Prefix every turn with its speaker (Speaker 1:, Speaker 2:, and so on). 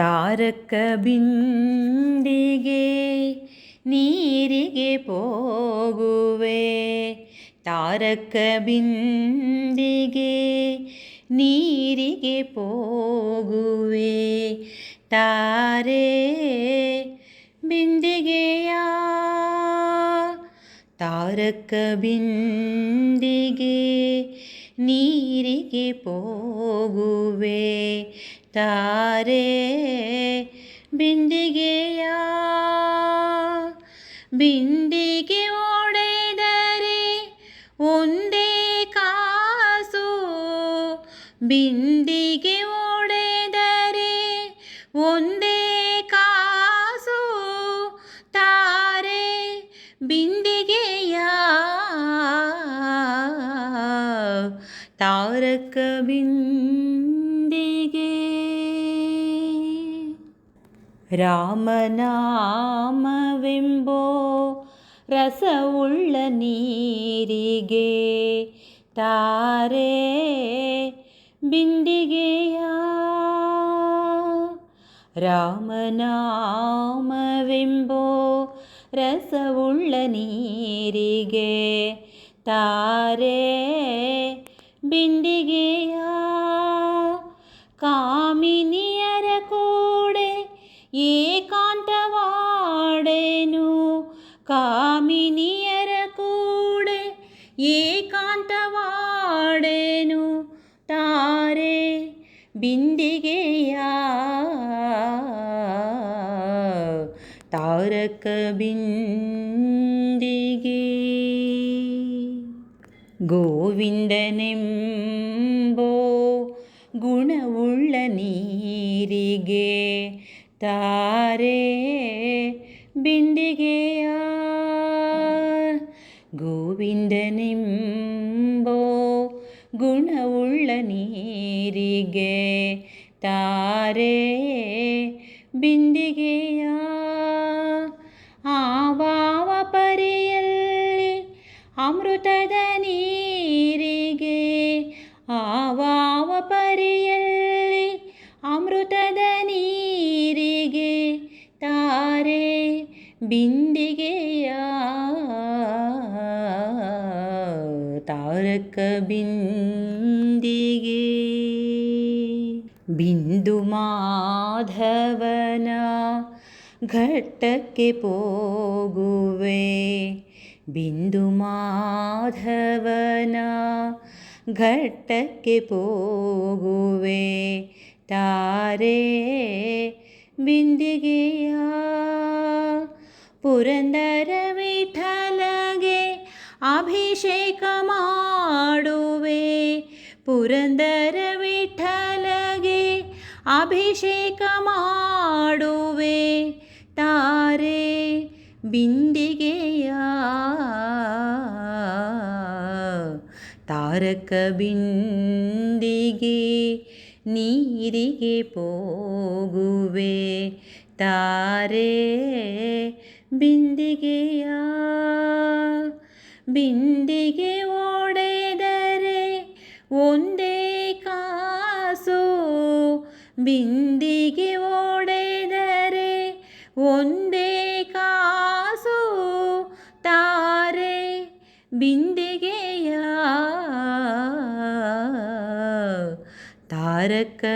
Speaker 1: ತಾರಕ ಬಿಂದಿಗೆ ನೀರಿಗೆ ಹೋಗುವೆ ತಾರಕ ಬಿಂದಿಗೆ ನೀರಿಗೆ ಹೋಗುವೆ ತಾರೆ ಬಿಂದಿಗೆಯ? ತಾರಕ ಬಿಂದಿಗೆ ನೀರಿಗೆ ಹೋಗುವೆ ತಾರೆ ಬಿಂದಿಗೆಯ ಬಿಂದಿಗೆ ಒಡೆದರೆ ಒಂದೇ ಕಾಸು. ಬಿಂದಿಗೆ ಒಡೆದರೆ ಒಂದೇ ಕಾಸು. ತಾರೆ ಬಿಂದಿಗೆಯ ತಾರಕ ಬಿಂದಿಗೆ ರಾಮನಾಮವೆಂಬೋ ರಸವುಳ್ಳ ನೀರಿಗೆ ತಾರೆ ಬಿಂದಿಗೆಯ ರಾಮನಾಮವೆಂಬೋ ರಸವುಳ್ಳ ನೀರಿಗೆ ತಾರೆ ಬಿಂದಿಗೆಯ ಏಕಾಂತವಾಡೆನು ಕಾಮಿನಿಯರ ಕೂಡೆ ಏಕಾಂತವಾಡೆನು ತಾರೆ ಬಿಂದಿಗೆಯ ತಾರಕ ಬಿಂದಿಗೆ ಗೋವಿಂದನೆಂಬೋ ಗುಣವುಳ್ಳ ನೀರಿಗೆ ತಾರೆ ಬಿಂದಿಗೆಯ ಗೋವಿಂದನೆಂಬೋ ಗುಣವುಳ್ಳ ನೀರಿಗೆ ತಾರೆ? ಬಿಂದಿಗೆಯ ಆವಾವ ಪರಿಯಲ್ಲಿ ಅಮೃತದ ತಾರೆ ಬಿಂದಿಗೆಯ ತಾರಕ ಬಿಂದಿಗೆ ಬಿಂದು ಮಾಧವನ ಘಟ್ಟಕ್ಕೆ ಹೋಗುವೆ ಬಿಂದು ಮಾಧವನ ಘಟ್ಟಕ್ಕೆ ಹೋಗುವೆ ತಾರೆ ಬಿಂದಿಗೆಯ ಪುರಂದರ ವಿಠಲಗೆ ಅಭಿಷೇಕ ಮಾಡುವೆ ಪುರಂದರ ವಿಠಲಗೆ ಅಭಿಷೇಕ ಮಾಡುವೆ ತಾರೆ ಬಿಂದಿಗೆಯ ತಾರಕ ಬಿಂದಿಗೆ ನೀರಿಗೆ ಹೋಗುವೆ ತಾರೆ ಬಿಂದಿಗೆಯ ಬಿಂದಿಗೆ ಒಡೆದರೆ ಒಂದೇ ಕಾಸು. ಬಿಂದಿಗೆ ಒಡೆದರೆ ಒಂದೇ ಕಾಸು. ತಾರೆ ಬಿಂದಿಗೆಯ तारकबिन्दिगे